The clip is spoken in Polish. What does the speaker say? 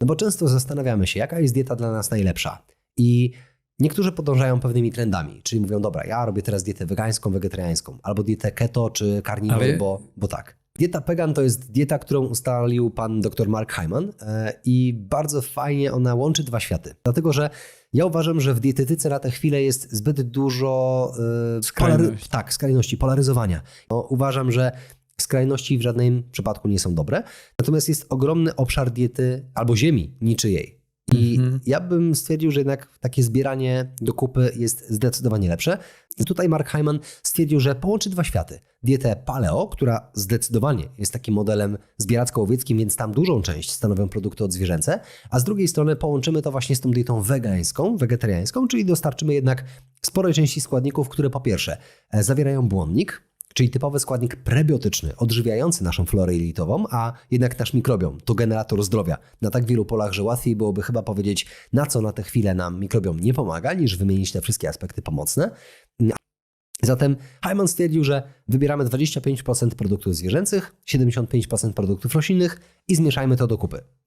No bo często zastanawiamy się, jaka jest dieta dla nas najlepsza. I niektórzy podążają pewnymi trendami, czyli mówią, dobra, ja robię teraz dietę wegańską, wegetariańską, albo dietę keto czy carnivore, bo, bo tak. Dieta pegan to jest dieta, którą ustalił pan dr Mark Hyman e, i bardzo fajnie ona łączy dwa światy. Dlatego, że ja uważam, że w dietetyce na tę chwilę jest zbyt dużo Skrajność. tak, skrajności, polaryzowania. No, uważam, że skrajności w żadnym przypadku nie są dobre. Natomiast jest ogromny obszar diety albo ziemi niczyjej. I Mhm. ja bym stwierdził, że jednak takie zbieranie do kupy jest zdecydowanie lepsze. I tutaj Mark Hyman stwierdził, że połączy dwa światy. Dietę paleo, która zdecydowanie jest takim modelem zbieracko-łowieckim, więc tam dużą część stanowią produkty odzwierzęce, a z drugiej strony połączymy to właśnie z tą dietą wegańską, wegetariańską, czyli dostarczymy jednak sporej części składników, które po pierwsze e, zawierają błonnik, czyli typowy składnik prebiotyczny, odżywiający naszą florę jelitową, a jednak nasz mikrobiom to generator zdrowia na tak wielu polach, że łatwiej byłoby chyba powiedzieć, na co na tę chwilę nam mikrobiom nie pomaga, niż wymienić te wszystkie aspekty pomocne. Zatem Hyman stwierdził, że wybieramy 25% produktów zwierzęcych, 75% produktów roślinnych i zmieszajmy to do kupy.